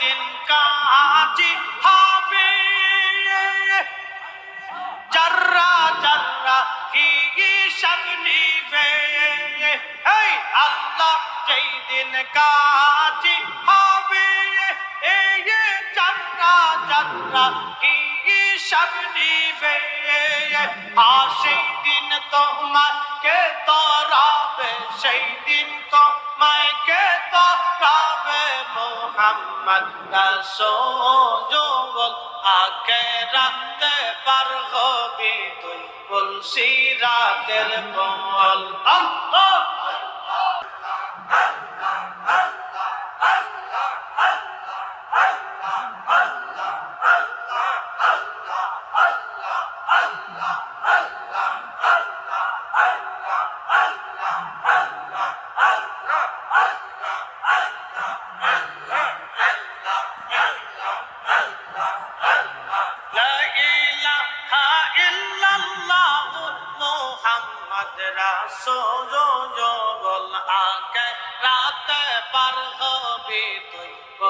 দিন কাজী হবে। জর্রা জর্রা হিসাব নিবে? এই আল্লাহ যেই দিন কাজী হবে। এই জর্রা জর্রা হিসাব নিবে? আর সেই দিন তোমাকে তরাবে, সেই দিন তোমাকে তরাবে মোহাম্মদ রাসূল আগে রাতে পার হবি তুই রাতের বল আল্লাহ!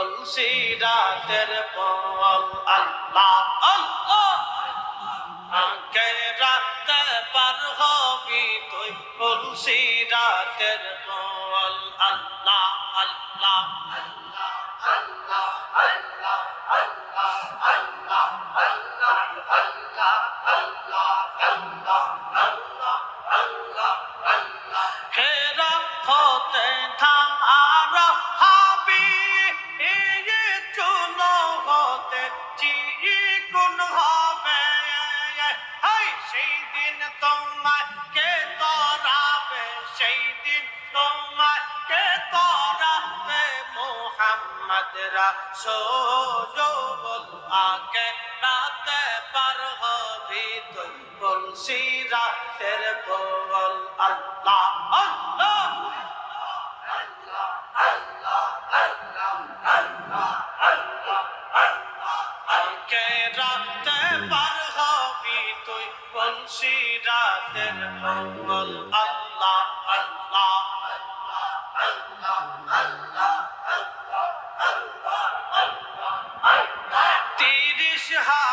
তুই বলছি রাতের বল আল্লাহ তোমাকে তরাবে সেই দিন তোমাকে তরাবে মোহাম্মদ রাসূল আগে রাতে পার হবি তুই বলছি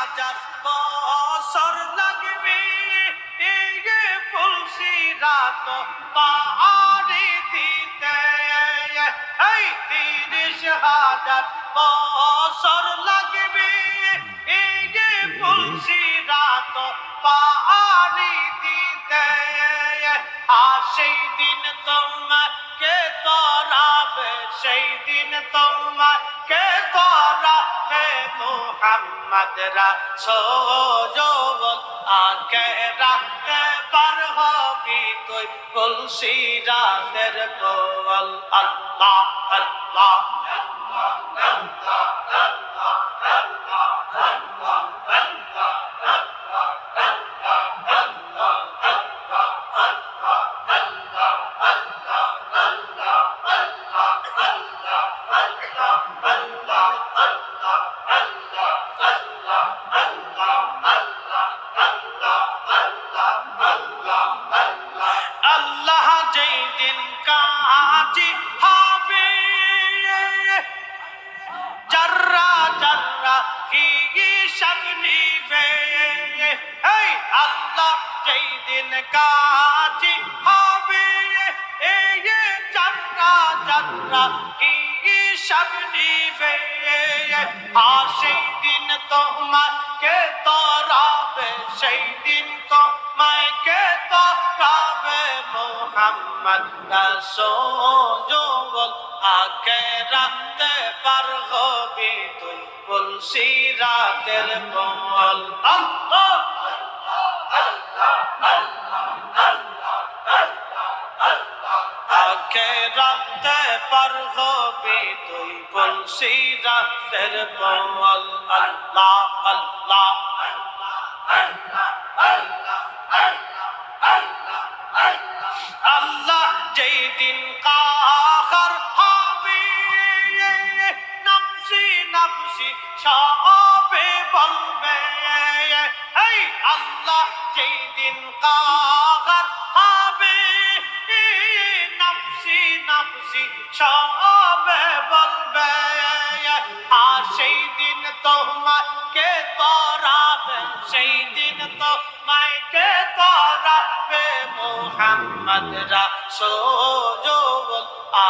হাজার বছর লাগবে। এই ফুলসি রাত পাহাড়ি দিতে, এই তিরিশ হাজার বছর লাগবে। এই ফুলসি রাত পাহাড়ি দিতে সেই দিন তোমাকে তরাবে, সেই দিন তোমাকে তরাবে। মোহাম্মদ রাসূল আগে রাতে পার হবি তুই তুলসি রাতের বল আল্লাহ আল্লাহ আল্লাহ। দিন কাজী হবে। এই জর্রা জর্রা হিসাব নিবে? আর সেই দিন তোমাকে তরাবে, সেই দিন তোমাকে তরাবে মোহাম্মদ রাসূল আগে রাতে পার হবি তুই তুলসী রাতের বল আল্লাহ। আগে রাতে পার হবি তুই তুলসী রাতের বল আল্লাহ আল্লাহ আল্লাহ। যেই দিন কাহার হবে, নফসি নফসি সবে বলবে। আল্লাহ যেই দিন কাগার হবে নাফসি নাফসি সবে বলবে। আর সেই দিন তোমাকে তরাবে, সেই দিন তোমাকে তরাবে মোহাম্মদ রাসূল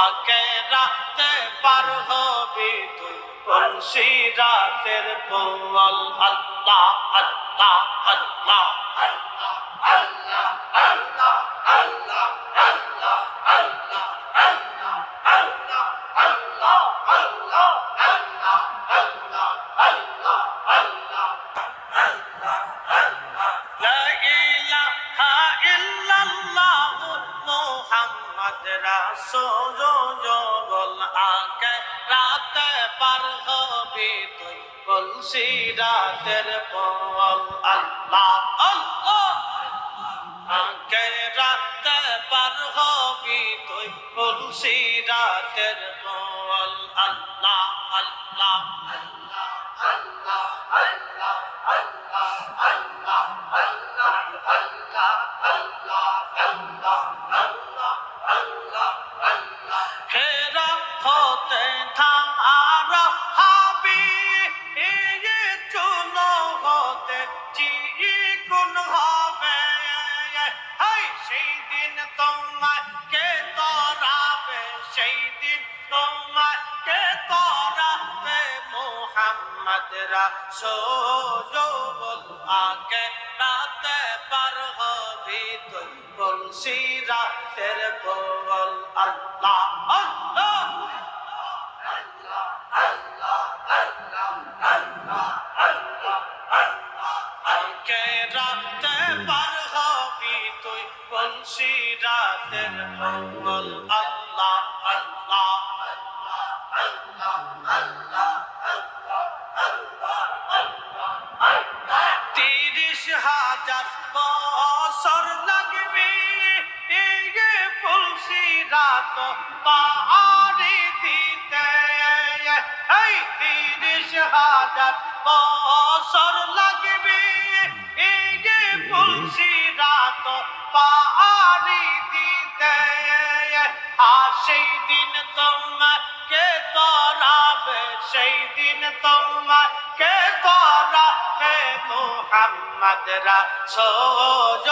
আকে রাতে পার হবে তুই বলছি রাতের পোয়াল আল্লাহ আল্লাহ আল্লাহ আল্লাহ আল্লাহ আল্লাহ আল্লাহ আল্লাহ আল্লাহ রাতে পার হবি তুই বলছি রাতের পল আল্লাহ আল্লাহ। আগে রাতে পার হবি তুই। বলছি রাতের পল আল্লাহ আল্লাহ। ফেরা রাসূল আগে রাতে পার হবি তুই বলছি রাতের বল। আল্লাহ আল্লাহ আগে রাতে পার হবি তুই বলছি আল্লাহ রাত পাহাড়ি দিতে এই তিরিশ হাজার বছর লাগবে। এই ফুলসি রাত পাহাড়ি দিতে আর মোহাম্মদ রাসূল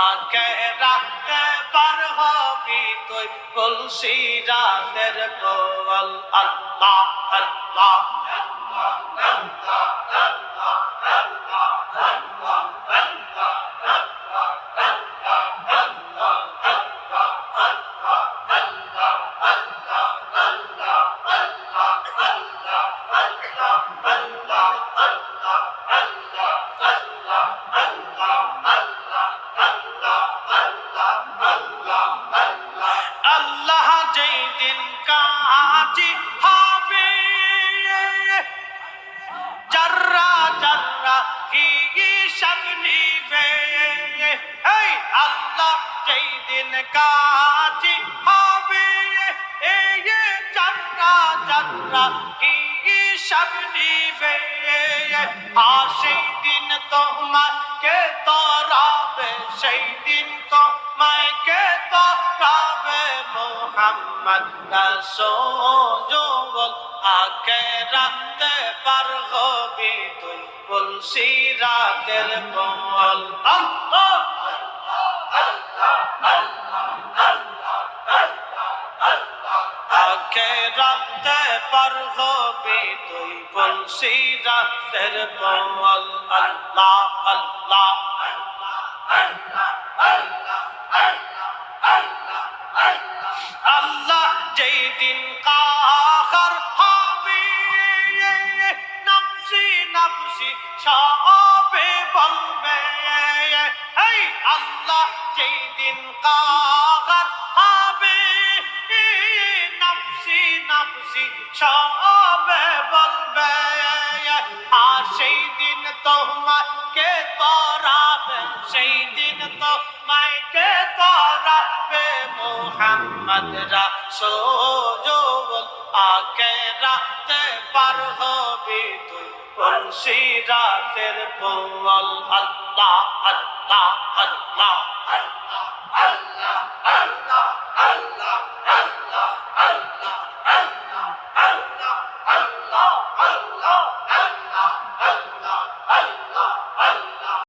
আগে রাতে পার হবি তুই তুলসী রাতের কোল আল্লাহ আল্লাহ আল্লাহ যেই দিন কাজী হবে জাররা জাররা হিসাব নিবে? এই আল্লাহ যেই দিন কাজী হবে, এই জাররা জাররা হিসাব নিবে? আর সেই দিন তোমাকে তরাবে, সেই দিন পার হবি তুই তুলসী রাতের বল আল্লাহ আগে রাতে পার হবি তুই তুলসী রাতের বল আল্লাহ আল্লাহ। আল্লাহ যেই দিন কাহার হবে, নফসি নফসি সবে বলবে। এই আল্লাহ যেই দিন কাহার হবে, নফসি নফসি সবে বলবে। আর সেই দিন তোমাকে মোহাম্মদ রাসূল আগে রাতে পার হবি তুই। পড়শি রাতের বল আল্লাহ আল্লাহ আল্লাহ।